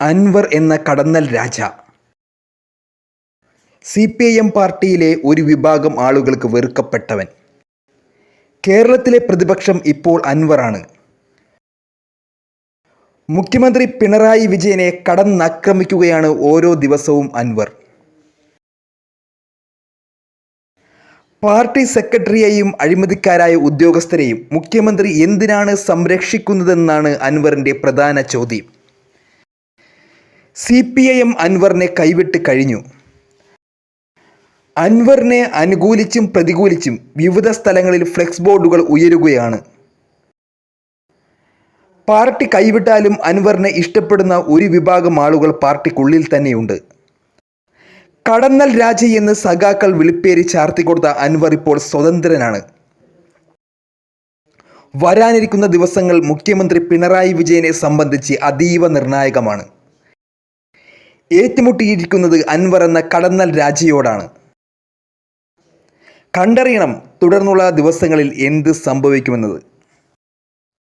അൻവർ എന്ന കടന്നൽ രാജ. സി പി ഐ എം പാർട്ടിയിലെ ഒരു വിഭാഗം ആളുകൾക്ക് വെറുക്കപ്പെട്ടവൻ. കേരളത്തിലെ പ്രതിപക്ഷം ഇപ്പോൾ അൻവറാണ്. മുഖ്യമന്ത്രി പിണറായി വിജയനെ കടന്നാക്രമിക്കുകയാണ് ഓരോ ദിവസവും അൻവർ. പാർട്ടി സെക്രട്ടറിയെയും അഴിമതിക്കാരായ ഉദ്യോഗസ്ഥരെയും മുഖ്യമന്ത്രി എന്തിനാണ് സംരക്ഷിക്കുന്നതെന്നാണ് അൻവറിന്റെ പ്രധാന ചോദ്യം. സി പി ഐ എം അൻവറിനെ കൈവിട്ട് കഴിഞ്ഞു. അൻവറിനെ അനുകൂലിച്ചും പ്രതികൂലിച്ചും വിവിധ സ്ഥലങ്ങളിൽ ഫ്ലെക്സ് ബോർഡുകൾ ഉയരുകയാണ്. പാർട്ടി കൈവിട്ടാലും അൻവറിനെ ഇഷ്ടപ്പെടുന്ന ഒരു വിഭാഗം ആളുകൾ പാർട്ടിക്കുള്ളിൽ തന്നെയുണ്ട്. കടന്നൽ രാജ എന്ന് സഖാക്കൾ വിളിപ്പേരി ചാർത്തി കൊടുത്ത അൻവർ ഇപ്പോൾ സ്വതന്ത്രനാണ്. വരാനിരിക്കുന്ന ദിവസങ്ങൾ മുഖ്യമന്ത്രി പിണറായി വിജയനെ സംബന്ധിച്ച് അതീവ നിർണായകമാണ്. ഏറ്റുമുട്ടിയിരിക്കുന്നത് അൻവർ എന്ന കടന്നൽ രാജയോടാണ്. കണ്ടറിയണം തുടർന്നുള്ള ദിവസങ്ങളിൽ എന്ത് സംഭവിക്കുമെന്നത്.